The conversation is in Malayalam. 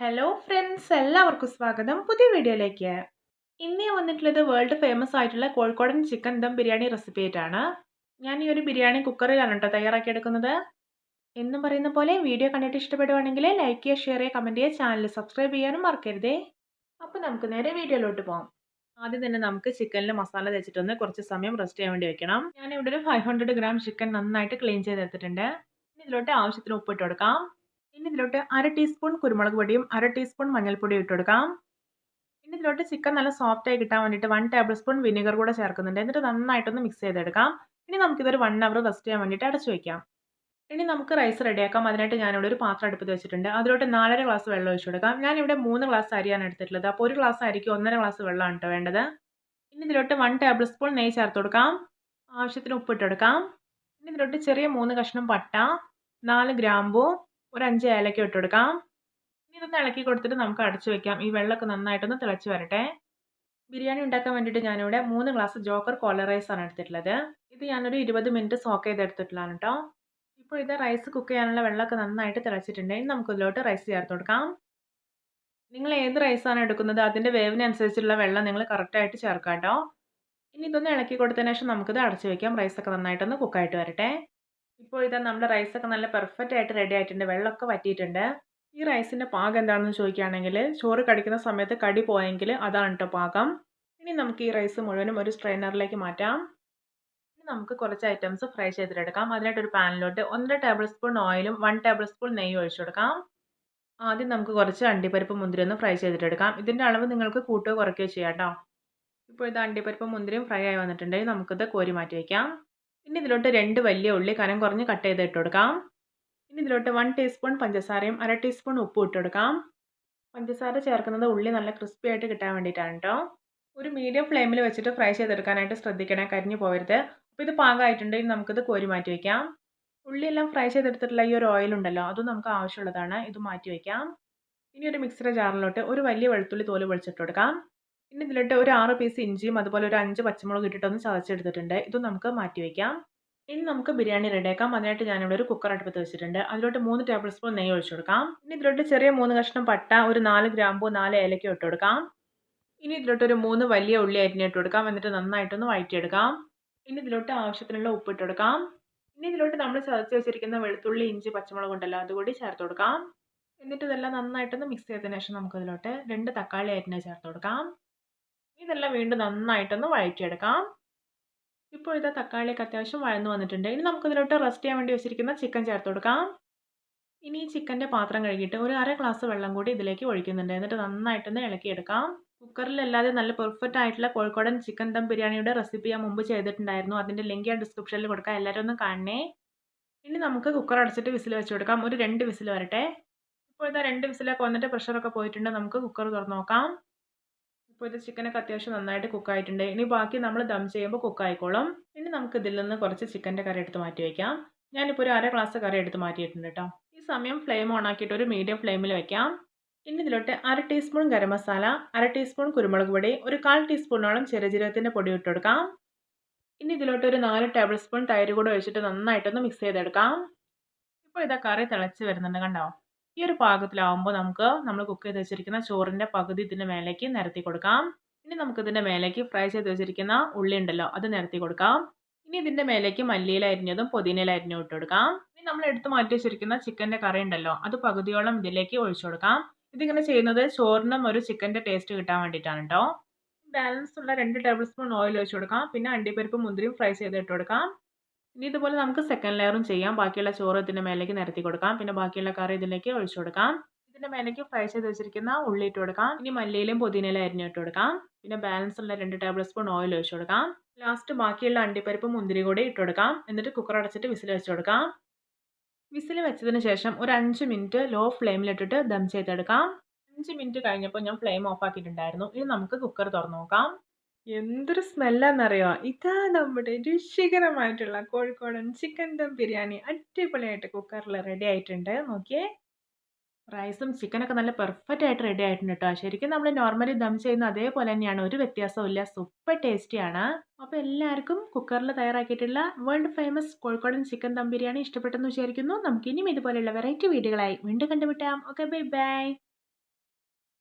ഹലോ ഫ്രണ്ട്സ് എല്ലാവർക്കും സ്വാഗതം. പുതിയ വീഡിയോയിലേക്ക്. ഇന്ന് ഞാൻ വന്നിട്ടുള്ളത് വേൾഡ് ഫേമസ് ആയിട്ടുള്ള കോഴിക്കോടൻ ചിക്കൻ ദം ബിരിയാണി റെസിപ്പി ആയിട്ടാണ്. ഞാൻ ഈ ഒരു ബിരിയാണി കുക്കറിലാണ് കേട്ടോ തയ്യാറാക്കിയെടുക്കുന്നത്. എന്നും പറയുന്ന പോലെ വീഡിയോ കണ്ടിട്ട് ഇഷ്ടപ്പെടുവാണെങ്കിൽ ലൈക്ക് ചെയ്യുക ഷെയർ ചെയ്യുക കമന്റ് ചെയ്യുക ചാനൽ സബ്സ്ക്രൈബ് ചെയ്യാനും മറക്കരുതേ. അപ്പോൾ നമുക്ക് നേരെ വീഡിയോയിലോട്ട് പോകാം ആദ്യം തന്നെ നമുക്ക് ചിക്കനിൽ മസാല തേച്ചിട്ടൊന്ന് കുറച്ച് സമയം റെസ്റ്റ് ചെയ്യാൻ വേണ്ടി വെക്കണം. ഞാൻ ഇവിടെ ഒരു ഫൈവ് ഹൺഡ്രഡ് ഗ്രാം ചിക്കൻ നന്നായിട്ട് ക്ലീൻ ചെയ്തെടുത്തിട്ടുണ്ട്. ഇതിലോട്ട് ആവശ്യത്തിന് ഉപ്പിട്ട് കൊടുക്കാം. ഇനി ഇതിലോട്ട് അര ടീസ്പൂൺ കുരുമുളക് പൊടിയും അര ടീസ്പൂൺ മഞ്ഞൾപ്പൊടിയും ഇട്ട് കൊടുക്കാം ഇനി ഇതിലോട്ട് ചിക്കൻ നല്ല സോഫ്റ്റ് ആയി കിട്ടാൻ വേണ്ടിയിട്ട് വൺ ടേബിൾ സ്പൂൺ വിനെഗർ കൂടെ ചേർക്കുന്നുണ്ട്. എന്നിട്ട് നന്നായിട്ടൊന്ന് മിക്സ് ചെയ്തെടുക്കാം. ഇനി നമുക്കിതൊരു വൺ അവർ റെസ്റ്റ് ചെയ്യാൻ വേണ്ടിയിട്ട് അടച്ചു വയ്ക്കാം ഇനി നമുക്ക് റൈസ് റെഡിയാക്കാം അതിനായിട്ട് ഞാനിവിടെ ഒരു പാത്രം അടുപ്പത്ത് വെച്ചിട്ടുണ്ട്. അതിലോട്ട് നാലര ഗ്ലാസ് വെള്ളം ഒഴിച്ചു കൊടുക്കാം. ഞാനിവിടെ മൂന്ന് ഗ്ലാസ് അരിയാണ് എടുത്തിട്ടുള്ളത്. അപ്പോൾ ഒരു ഗ്ലാസ് അരിക്ക് ഒന്നര ഗ്ലാസ് വെള്ളമാണ് കേട്ടോ വേണ്ടത്. ഇനി ഇതിലോട്ട് വൺ ടേബിൾ സ്പൂൺ നെയ്യ് ചേർത്ത് കൊടുക്കാം. ആവശ്യത്തിന് ഉപ്പിട്ട് കൊടുക്കാം. ഇനി ഇതിലോട്ട് ചെറിയ മൂന്ന് കഷ്ണം പട്ട നാല് ഗ്രാമ്പൂ ഒരു അഞ്ച് ഏലക്ക ഇട്ട് കൊടുക്കാം ഇനി ഇതൊന്ന് ഇളക്കി കൊടുത്തിട്ട് നമുക്ക് അടച്ചു വെക്കാം. ഈ വെള്ളമൊക്കെ നന്നായിട്ടൊന്ന് തിളച്ച് വരട്ടെ. ബിരിയാണി ഉണ്ടാക്കാൻ വേണ്ടിയിട്ട് ഞാനിവിടെ മൂന്ന് ഗ്ലാസ് ജോക്കർ കോളർ റൈസ് ആണ് എടുത്തിട്ടുള്ളത്. ഇത് ഞാനൊരു ഇരുപത് മിനിറ്റ് സോക്ക് ചെയ്ത് ചെയ്തെടുത്തിട്ടുള്ളതാണ് കേട്ടോ. ഇപ്പോൾ ഇത് റൈസ് കുക്ക് ചെയ്യാനുള്ള വെള്ളമൊക്കെ നന്നായിട്ട് തിളച്ചിട്ടുണ്ട്. ഇനി നമുക്ക് ഇതിലോട്ട് റൈസ് ചേർത്ത് കൊടുക്കാം. നിങ്ങൾ ഏത് റൈസാണ് എടുക്കുന്നത്? അതിന്റെ വേവിനനുസരിച്ചുള്ള വെള്ളം നിങ്ങൾ കറക്റ്റായിട്ട് ചേർക്കാം കേട്ടോ. ഇനി ഇതൊന്ന് ഇളക്കി കൊടുത്തതിന് ശേഷം നമുക്കിത് അടച്ചു വെക്കാം. റൈസൊക്കെ നന്നായിട്ടൊന്ന് കുക്കായിട്ട് വരട്ടെ. ഇപ്പോൾ ഇതാ നമ്മുടെ റൈസൊക്കെ നല്ല പെർഫെക്റ്റ് ആയിട്ട് റെഡി ആയിട്ടുണ്ട്. വെള്ളമൊക്കെ വറ്റിയിട്ടുണ്ട്. ഈ റൈസിന്റെ പാകം എന്താണെന്ന് ചോദിക്കുകയാണെങ്കിൽ ചോറ് കടിക്കുന്ന സമയത്ത് കടി പോയെങ്കിൽ അതാണ് കേട്ടോ പാകം. ഇനി നമുക്ക് ഈ റൈസ് മുഴുവനും ഒരു സ്ട്രെയിനറിലേക്ക് മാറ്റാം. ഇനി നമുക്ക് കുറച്ച് ഐറ്റംസ് ഫ്രൈ ചെയ്തിട്ടെടുക്കാം. അതിനായിട്ട് ഒരു പാനിലോട്ട് ഒന്നര ടേബിൾ സ്പൂൺ ഓയിലും വൺ ടേബിൾ സ്പൂൺ നെയ്യും ഒഴിച്ചു കൊടുക്കാം. ആദ്യം നമുക്ക് കുറച്ച് അണ്ടിപ്പരിപ്പ് മുന്തിരി ഒന്ന് ഫ്രൈ ചെയ്തിട്ടെടുക്കാം. ഇതിന്റെ അളവ് നിങ്ങൾക്ക് കൂട്ടുകയോ കുറയ്ക്കുകയോ ചെയ്യാം കേട്ടോ ഇപ്പോൾ ഇത് അണ്ടിപ്പരിപ്പ് മുന്തിരിയും ഫ്രൈ ആയി വന്നിട്ടുണ്ടെങ്കിൽ നമുക്കിത് കോരി മാറ്റി വയ്ക്കാം ഇനി ഇതിലോട്ട് രണ്ട് വലിയ ഉള്ളി കനം കുറഞ്ഞ് കട്ട് ചെയ്ത് ഇട്ട് കൊടുക്കാം. ഇനി ഇതിലോട്ട് വൺ ടീസ്പൂൺ പഞ്ചസാരയും അര ടീസ്പൂൺ ഉപ്പും ഇട്ട് കൊടുക്കാം. പഞ്ചസാര ചേർക്കുന്നത് ഉള്ളി നല്ല ക്രിസ്പി ആയിട്ട് കിട്ടാൻ വേണ്ടിയിട്ടാണ് കേട്ടോ ഒരു മീഡിയം ഫ്ലെയിമിൽ വെച്ചിട്ട് ഫ്രൈ ചെയ്തെടുക്കാനായിട്ട് ശ്രദ്ധിക്കണേ കരിഞ്ഞു പോകരുത് അപ്പോൾ ഇത് പാകമായിട്ടുണ്ടെങ്കിൽ നമുക്കിത് കോരി മാറ്റി വയ്ക്കാം ഉള്ളിയെല്ലാം ഫ്രൈ ചെയ്തെടുത്തിട്ടുള്ള ഈ ഒരു ഓയിൽ ഉണ്ടല്ലോ അതും നമുക്ക് ആവശ്യമുള്ളതാണ് ഇത് മാറ്റി വയ്ക്കാം ഇനി ഒരു മിക്സർ ജാറിലോട്ട് ഒരു വലിയ വെളുത്തുള്ളി തോൽ പൊളിച്ചിട്ട് കൊടുക്കാം. ഇനി ഇതിലിട്ട് ഒരു ആറ് പീസ് ഇഞ്ചിയും അതുപോലെ ഒരു അഞ്ച് പച്ചമുളക് ഇട്ടിട്ടൊന്ന് ചതച്ചെടുത്തിട്ടുണ്ട്. ഇതും നമുക്ക് മാറ്റി വയ്ക്കാം ഇനി നമുക്ക് ബിരിയാണി റെഡിയാക്കാം അതിനായിട്ട് ഞാനിവിടെ ഒരു കുക്കർ അടുപ്പത്ത് വെച്ചിട്ടുണ്ട്. അതിലോട്ട് മൂന്ന് ടേബിൾ സ്പൂൺ നെയ്യ് ഒഴിച്ചു കൊടുക്കാം. ഇനി ഇതിലോട്ട് ചെറിയ മൂന്ന് കഷ്ണം പട്ട ഒരു നാല് ഗ്രാമ്പൂ നാല് ഏലക്ക ഇട്ട് കൊടുക്കാം. ഇനി ഇതിലോട്ട് ഒരു മൂന്ന് വലിയ ഉള്ളി അരിഞ്ഞിട്ട് കൊടുക്കാം. എന്നിട്ട് നന്നായിട്ടൊന്ന് വഴറ്റിയെടുക്കാം. ഇനി ഇതിലോട്ട് ആവശ്യത്തിനുള്ള ഉപ്പ് ഇട്ട് കൊടുക്കാം. ഇനി ഇതിലോട്ട് നമ്മൾ ചതച്ച് വെച്ചിരിക്കുന്ന വെളുത്തുള്ളി ഇഞ്ചി പച്ചമുളക് ഉണ്ടല്ലോ അതുകൂടി ചേർത്ത് കൊടുക്കാം. എന്നിട്ട് ഇതെല്ലാം നന്നായിട്ടൊന്ന് മിക്സ് ചെയ്തതിന് ശേഷം നമുക്ക് ഇതിലോട്ട് രണ്ട് തക്കാളി അരിഞ്ഞ് ചേർത്ത് കൊടുക്കാം. ഇതെല്ലാം വീണ്ടും നന്നായിട്ടൊന്ന് വഴറ്റിയെടുക്കാം. ഇപ്പോൾ ഇതാ തക്കാളിയൊക്കെ അത്യാവശ്യം വഴന്നു വന്നിട്ടുണ്ട്. ഇനി നമുക്കിതിലോട്ട് റെസ്റ്റ് ചെയ്യാൻ വേണ്ടി വെച്ചിരിക്കുന്ന ചിക്കൻ ചേർത്ത് കൊടുക്കാം. ഇനി ഈ ചിക്കന്റെ പാത്രം കഴുകിയിട്ട് ഒരു അര ഗ്ലാസ് വെള്ളം കൂടി ഇതിലേക്ക് ഒഴിക്കുന്നുണ്ട്. എന്നിട്ട് നന്നായിട്ടൊന്ന് ഇളക്കിയെടുക്കാം. കുക്കറിലല്ലാതെ നല്ല പെർഫെക്റ്റ് ആയിട്ടുള്ള കോഴിക്കോടൻ ചിക്കൻ ദം ബിരിയാണിയുടെ റെസിപ്പി ഞാൻ മുമ്പ് ചെയ്തിട്ടുണ്ടായിരുന്നു. അതിന്റെ ലിങ്ക് ഞാൻ ഡിസ്ക്രിപ്ഷനിൽ കൊടുക്കാം. എല്ലാവരും ഒന്ന് കാണണേ. ഇനി നമുക്ക് കുക്കർ അടച്ചിട്ട് വിസിൽ വെച്ച് കൊടുക്കാം. ഒരു രണ്ട് വിസിൽ വരട്ടെ. ഇപ്പോൾ ഇതാ രണ്ട് വിസിലൊക്കെ വന്നിട്ട് പ്രഷറൊക്കെ പോയിട്ടുണ്ട്. നമുക്ക് കുക്കർ തുറന്നു നോക്കാം. ഇപ്പോൾ ഇത് ചിക്കനൊക്കെ അത്യാവശ്യം നന്നായിട്ട് കുക്കായിട്ടുണ്ട് ഇനി ബാക്കി നമ്മൾ ദം ചെയ്യുമ്പോൾ കുക്കായിക്കോളും ഇനി നമുക്ക് ഇതിൽ നിന്ന് കുറച്ച് ചിക്കന്റെ കറി എടുത്ത് മാറ്റി വയ്ക്കാം ഞാനിപ്പോൾ ഒരു അര ഗ്ലാസ് കറി എടുത്ത് മാറ്റിയിട്ടുണ്ട് കേട്ടോ ഈ സമയം ഫ്ലെയിം ഓൺ ആക്കിയിട്ട് ഒരു മീഡിയം ഫ്ലെയിമിൽ വയ്ക്കാം ഇനി ഇതിലോട്ട് അര ടീസ്പൂൺ ഗരം മസാല അര ടീസ്പൂൺ കുരുമുളക് പൊടി ഒരു കാൽ ടീസ്പൂണോളം ചെറുജീരകത്തിന്റെ പൊടി ഇട്ട് കൊടുക്കാം. ഇനി ഇതിലോട്ട് ഒരു നാല് ടേബിൾ സ്പൂൺ തൈര് കൂടെ ഒഴിച്ചിട്ട് നന്നായിട്ടൊന്ന് മിക്സ് ചെയ്തെടുക്കാം. ഇപ്പോൾ ഇതാ കറി തിളച്ച് വരുന്നുണ്ട് കണ്ടോ? ഈ ഒരു പാകത്തിലാവുമ്പോൾ നമുക്ക് നമ്മൾ കുക്ക് ചെയ്ത് വെച്ചിരിക്കുന്ന ചോറിന്റെ പകുതി ഇതിന്റെ മേലേക്ക് നിരത്തി കൊടുക്കാം. ഇനി നമുക്ക് ഇതിന്റെ മേലേക്ക് ഫ്രൈ ചെയ്ത് വെച്ചിരിക്കുന്ന ഉള്ളി ഉണ്ടല്ലോ അത് നിരത്തി കൊടുക്കാം. ഇനി ഇതിന്റെ മേലേക്ക് മല്ലിയില അരിഞ്ഞതും പുതിനയില അരിഞ്ഞും ഇട്ട് കൊടുക്കാം. ഇനി നമ്മൾ എടുത്ത് മാറ്റി വെച്ചിരിക്കുന്ന ചിക്കന്റെ കറി ഉണ്ടല്ലോ അത് പകുതിയോളം ഇതിലേക്ക് ഒഴിച്ചു കൊടുക്കാം. ഇതിങ്ങനെ ചെയ്യുന്നത് ചോറിനും ഒരു ചിക്കന്റെ ടേസ്റ്റ് കിട്ടാൻ വേണ്ടിയിട്ടാണ് കേട്ടോ ബാലൻസ് ഉള്ള രണ്ട് ടേബിൾ സ്പൂൺ ഓയിൽ ഒഴിച്ചു കൊടുക്കാം. പിന്നെ അണ്ടിപ്പരിപ്പ് മുന്തിരിയും ഫ്രൈ ചെയ്ത് ഇട്ട് കൊടുക്കാം. ഇനി ഇതുപോലെ നമുക്ക് സെക്കൻഡ് ലെയറും ചെയ്യാം. ബാക്കിയുള്ള ചോറ് ഇതിന്റെ മേലേക്ക് നിരത്തി കൊടുക്കാം. പിന്നെ ബാക്കിയുള്ള കറി ഇതിലേക്ക് ഒഴിച്ചു കൊടുക്കാം. ഇതിന്റെ മേലേക്ക് ഫ്രൈ ചെയ്ത് വെച്ചിരിക്കുന്ന ഉള്ളി ഇട്ട് കൊടുക്കാം. ഇനി മല്ലിയിലും പുതിനയിലും അരിഞ്ഞിട്ട് കൊടുക്കാം. പിന്നെ ബാലൻസ് ഉള്ള രണ്ട് ടേബിൾ സ്പൂൺ ഓയിൽ ഒഴിച്ചു കൊടുക്കാം. ലാസ്റ്റ് ബാക്കിയുള്ള അണ്ടിപ്പരിപ്പ് മുന്തിരി കൂടി ഇട്ട് കൊടുക്കാം. എന്നിട്ട് കുക്കർ അടച്ചിട്ട് വിസിൽ വെച്ച് കൊടുക്കാം. വിസിൽ വെച്ചതിന് ശേഷം ഒരു അഞ്ച് മിനിറ്റ് ലോ ഫ്ലെയിമിലിട്ടിട്ട് ദം ചെയ്തെടുക്കാം. അഞ്ച് മിനിറ്റ് കഴിഞ്ഞപ്പോൾ ഞാൻ ഫ്ലെയിം ഓഫ് ആക്കിയിട്ടുണ്ടായിരുന്നു. ഇനി നമുക്ക് കുക്കർ തുറന്നു നോക്കാം. എന്തൊരു സ്മെല്ലാന്നറിയോ? ഇതാ നമ്മുടെ രുചികരമായിട്ടുള്ള കോഴിക്കോടൻ ചിക്കൻ ദം ബിരിയാണി അടിപൊളിയായിട്ട് കുക്കറിൽ റെഡി ആയിട്ടുണ്ട്. നോക്കിയേ. റൈസും ചിക്കനൊക്കെ നല്ല പെർഫെക്റ്റ് ആയിട്ട് റെഡി ആയിട്ടുണ്ട് കേട്ടോ ശരിക്കും നമ്മൾ നോർമലി ദം ചെയ്യുന്ന അതേപോലെ തന്നെയാണ്. ഒരു വ്യത്യാസവും ഇല്ല. സൂപ്പർ ടേസ്റ്റിയാണ് അപ്പോൾ എല്ലാവർക്കും കുക്കറിൽ തയ്യാറാക്കിയിട്ടുള്ള വേൾഡ് ഫേമസ് കോഴിക്കോടൻ ചിക്കൻ ദം ബിരിയാണി ഇഷ്ടപ്പെട്ടെന്ന് വിചാരിക്കുന്നു. നമുക്ക് ഇനിയും ഇതുപോലെയുള്ള വെറൈറ്റി വീഡിയോകളായി വീണ്ടും കണ്ടുമുട്ടാം. Okay bye bye